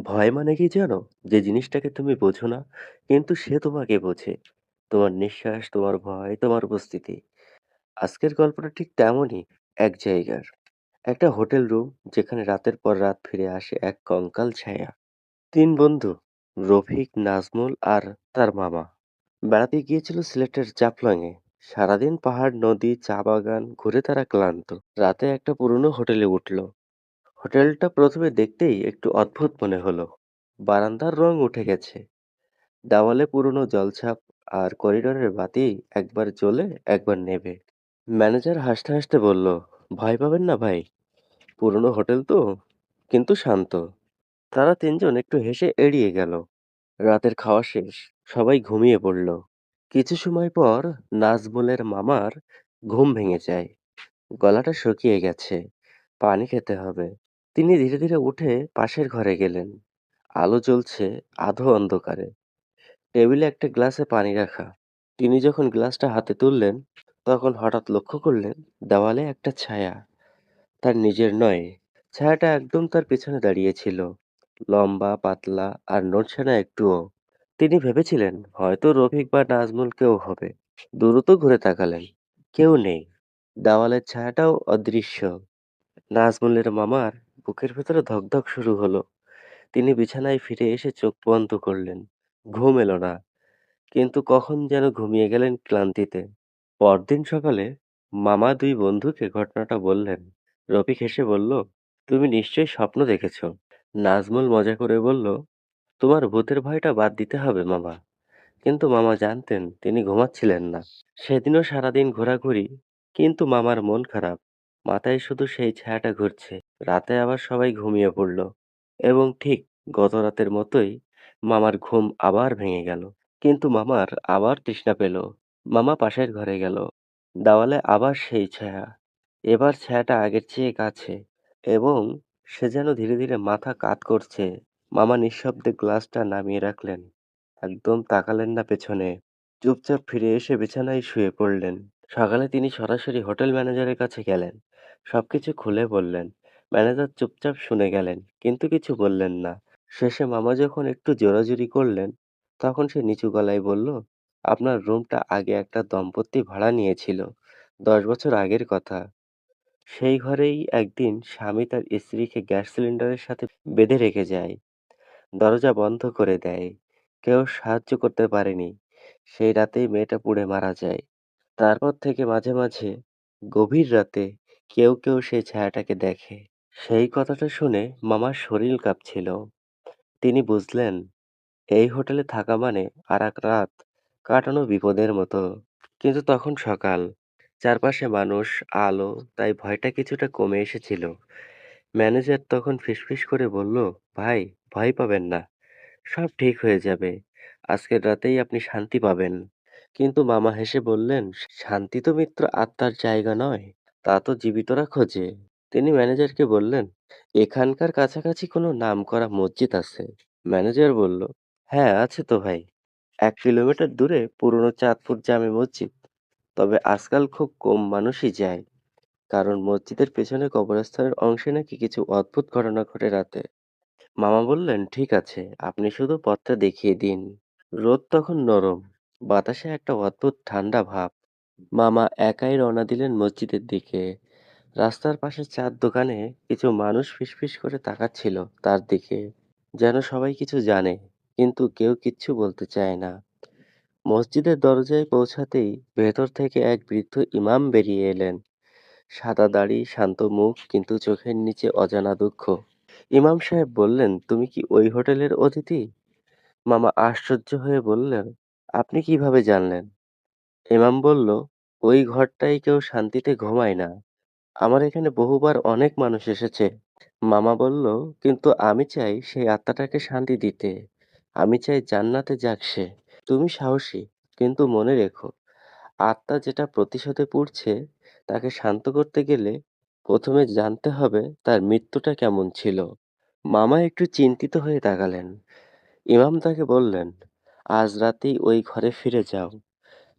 ভয় মানে কি জানো? যে জিনিসটাকে তুমি বোঝো না, কিন্তু সে তোমাকে বোঝে। তোমার নিঃশ্বাস, তোমার ভয়, তোমার উপস্থিতি। আজকের গল্পটা ঠিক তেমনই এক জায়গার। একটা হোটেল রুম যেখানে রাতের পর রাত ফিরে আসে এক কঙ্কাল ছায়া। তিন বন্ধু রফিক, নাজমুল আর তার মামা। বেড়াতে গিয়েছিল সিলেটের জাফলংয়ে। সারাদিন পাহাড়, নদী, চা বাগান ঘুরে তারা ক্লান্ত। রাতে একটা পুরনো হোটেলে উঠল। হোটেলটা প্রথমে দেখতেই একটু অদ্ভুত মনে হলো। বারান্দার রং উঠে গেছে, দেওয়ালে পুরনো জলছাপ আর করিডোরের বাতি একবার জ্বলে একবার নেভে। ম্যানেজার হাসতে হাসতে বলল, ভয় পাবেন না ভাই, পুরনো হোটেল তো, কিন্তু শান্ত। তারা তিনজন একটু হেসে এড়িয়ে গেল। রাতের খাওয়া শেষ, সবাই ঘুমিয়ে পড়ল। কিছু সময় পর নাজমুলের মামার ঘুম ভেঙে যায়। গলাটা শুকিয়ে গেছে, পানি খেতে হবে। তিনি ধীরে ধীরে উঠে পাশের ঘরে গেলেন। আলো জ্বলছে আধো অন্ধকারে। টেবিলে একটা গ্লাসে পানি রাখা। তিনি যখন গ্লাসটা হাতে তুললেন, তখন হঠাৎ লক্ষ্য করলেন দেওয়ালে একটা ছায়া। তার নিজের নয়। ছায়াটা একদম তার পেছনে দাঁড়িয়েছিল। লম্বা, পাতলা আর নড়ছে না একটুও। তিনি ভেবেছিলেন হয়তো রফিক বা নাজমুল কেউ হবে। দ্রুত ঘুরে তাকালেন। কেউ নেই। দেওয়ালের ছায়াটাও অদৃশ্য। নাজমুলের মামার বুকের ভেতরে ধকধক শুরু হলো। তিনি বিছানায় ফিরে এসে চোখ বন্ধ করলেন। ঘুম এলো না। কিন্তু কখন যেন ঘুমিয়ে গেলেন ক্লান্তিতে। পরদিন সকালে মামা দুই বন্ধুকে ঘটনাটা বললেন। রফিক হেসে বলল, তুমি নিশ্চয়ই স্বপ্ন দেখেছ। নাজমুল মজা করে বলল, তোমার ভূতের ভয়টা বাদ দিতে হবে মামা। কিন্তু মামা জানতেন তিনি ঘুমাচ্ছিলেন না। সেদিনও সারাদিন ঘোরাঘুরি, কিন্তু মামার মন খারাপ। মাথায় শুধু সেই ছায়াটা ঘুরছে। রাতে আবার সবাই ঘুমিয়ে পড়ল এবং ঠিক গত রাতের মতোই মামার ঘুম আবার ভেঙে গেল। কিন্তু মামার আবার তৃষ্ণা পেল। মামা পাশের ঘরে গেল। দেওয়ালে আবার সেই ছায়া। এবার ছায়াটা আগের চেয়ে কাছে এবং সে যেন ধীরে ধীরে মাথা কাত করছে। মামা নিঃশব্দে গ্লাসটা নামিয়ে রাখলেন। একদম তাকালেন না পেছনে। চুপচাপ ফিরে এসে বিছানায় শুয়ে পড়লেন। সকালে তিনি সরাসরি হোটেল ম্যানেজারের কাছে গেলেন। সবকিছু খুলে বললেন। ম্যানেজার চুপচাপ শুনে গেলেন, কিন্তু কিছু বললেন না। শেষে মামা যখন একটু জোরাজুরি করলেন, তখন সে নিচু গলায় বলল, আপনার রুমটা আগে একটা দম্পতি ভাড়া নিয়েছিল। দশ বছর আগের কথা। সেই ঘরেই একদিন স্বামী তার স্ত্রীকে গ্যাস সিলিন্ডারের সাথে বেঁধে রেখে যায়। দরজা বন্ধ করে দেয়। কেউ সাহায্য করতে পারেনি। সেই রাতেই মেয়েটা পুড়ে মারা যায়। তারপর থেকে মাঝে মাঝে গভীর রাতে কেউ কেউ সেই ছায়াটাকে দেখে। সেই কথাটা শুনে মামার শরীর কাঁপছিল। তিনি বুঝলেন এই হোটেলে থাকা মানে আর এক রাত কাটানো বিপদের মতো। কিন্তু তখন সকাল। চারপাশে মানুষ, আলো, তাই ভয়টা কিছুটা কমে এসেছিল। ম্যানেজার তখন ফিসফিস করে বলল, ভাই ভয় পাবেন না। সব ঠিক হয়ে যাবে। আজকের রাতেই আপনি শান্তি পাবেন। কিন্তু মামা হেসে বললেন, শান্তি তো মিত্র আত্মার জায়গা নয়। তা তো জীবিতরা খোঁজে। তিনি ম্যানেজারকে বললেন, এখানকার কাছাকাছি কোনো নামকরা মসজিদ আছে? ম্যানেজার বলল, হ্যাঁ আছে তো ভাই। এক কিলোমিটার দূরে পুরনো চাঁদপুর জামে মসজিদ। তবে আজকাল খুব কম মানুষই যায়। কারণ মসজিদের পেছনে কবরস্থানের অংশে নাকি কিছু অদ্ভুত ঘটনা ঘটে রাতে। মামা বললেন, ঠিক আছে, আপনি শুধু পথটা দেখিয়ে দিন। রোদ তখন নরম, বাতাসে একটা অদ্ভুত ঠান্ডা ভাব। মামা একাই রওনা দিলেন মসজিদের দিকে। রাস্তার পাশে চার দোকানে কিছু মানুষ ফিসফিস করে তাকাচ্ছিল তার দিকে। যেন সবাই কিছু জানে, কিন্তু কেউ কিচ্ছু বলতে চায় না। মসজিদের দরজায় পৌঁছাতেই ভেতর থেকে এক বৃদ্ধ ইমাম বেরিয়ে এলেন। সাদা দাড়ি, শান্ত মুখ, কিন্তু চোখের নিচে অজানা দুঃখ। ইমাম সাহেব বললেন, তুমি কি ওই হোটেলের অতিথি? মামা আশ্চর্য হয়ে বললেন, আপনি কীভাবে জানলেন? ইমাম বলল, ওই ঘরটায় কেউ শান্তিতে ঘুমায় না। আমার এখানে বহুবার অনেক মানুষ এসেছে। মামা বলল, কিন্তু আমি চাই সেই আত্মাটাকে শান্তি দিতে। আমি চাই জান্নাতে যাক সে। তুমি সাহসী, কিন্তু মনে রেখো, আত্মা যেটা প্রতিশোধে পুড়ছে, তাকে শান্ত করতে গেলে প্রথমে জানতে হবে তার মৃত্যুটা কেমন ছিল। মামা একটু চিন্তিত হয়ে তাকালেন। ইমাম তাকে বললেন, আজ রাতেই ওই ঘরে ফিরে যাও।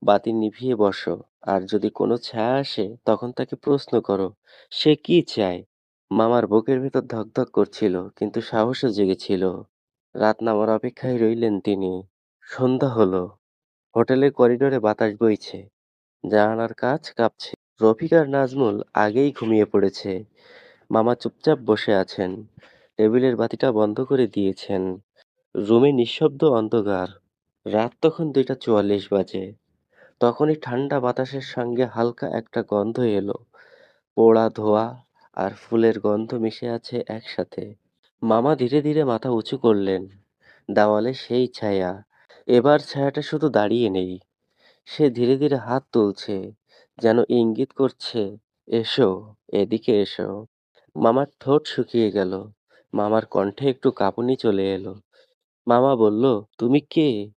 বাতি নিভিয়ে বসো, আর যদি কোনো ছায়া আসে তখন তাকে প্রশ্ন করো, সে কি চায়? মামার বুকের ভেতর ধকধক করছিল কিন্তু সাহসও জেগেছিল। রাত নামার অপেক্ষায় রইলেন তিনি। সন্ধ্যা হলো। হোটেলের করিডোরে বাতাস বইছে। জানালার কাজ কাঁপছে। রফিক আর নাজমুল আগেই ঘুমিয়ে পড়েছে। মামা চুপচাপ বসে আছেন। টেবিলের বাতিটা বন্ধ করে দিয়েছেন। রুমে নিঃশব্দ অন্ধকার। রাত তখন দুইটা চুয়াল্লিশ বাজে। তখনই ঠান্ডা বাতাসের সঙ্গে হালকা একটা গন্ধ এলো। পোড়া ধোয়া আর ফুলের গন্ধ মিশে আছে একসাথে। মামা ধীরে ধীরে মাথা উঁচু করলেন। দেওয়ালে সেই ছায়া। এবার ছায়াটা শুধু দাঁড়িয়ে নেই। সে ধীরে ধীরে হাত তুলছে, যেন ইঙ্গিত করছে, এসো, এদিকে এসো। মামার ঠোঁট শুকিয়ে গেল। মামার কণ্ঠে একটু কাঁপুনি চলে এলো। মামা বলল, তুমি কে?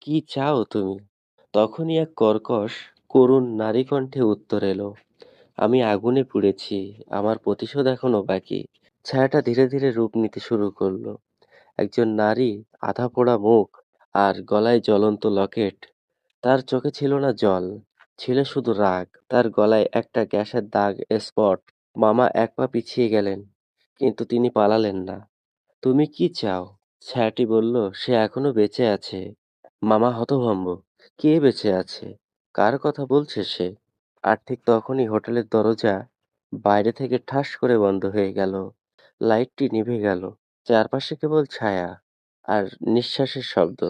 কি চাও তুমি? তখনই এক কর্কশ করুণ নারী কণ্ঠে উত্তর এলো, আমি আগুনে পুড়েছি, আমার প্রতিশোধ এখনও বাকি। ছায়াটা ধীরে ধীরে রূপ নিতে শুরু করল। একজন নারী আধা পোড়া মুখ আর গলায় জ্বলন্ত লকেট। তার চোখে ছিল না জল, ছিল শুধু রাগ। তার গলায় একটা গ্যাসের দাগ, স্পট। মামা এক পা পিছিয়ে গেলেন, কিন্তু তিনি পালালেন না। তুমি কি চাও? ছায়াটি বলল, সে এখনও বেঁচে আছে। মামা হতভম্ব কে বেঁচে আছে? কার কথা বলছে সে? আর ঠিক তখনই হোটেলের দরজা বাইরে থেকে ঠাস করে বন্ধ হয়ে গেল। লাইটটি নিভে গেল। চারপাশে কেবল ছায়া আর নিঃশ্বাসের শব্দ।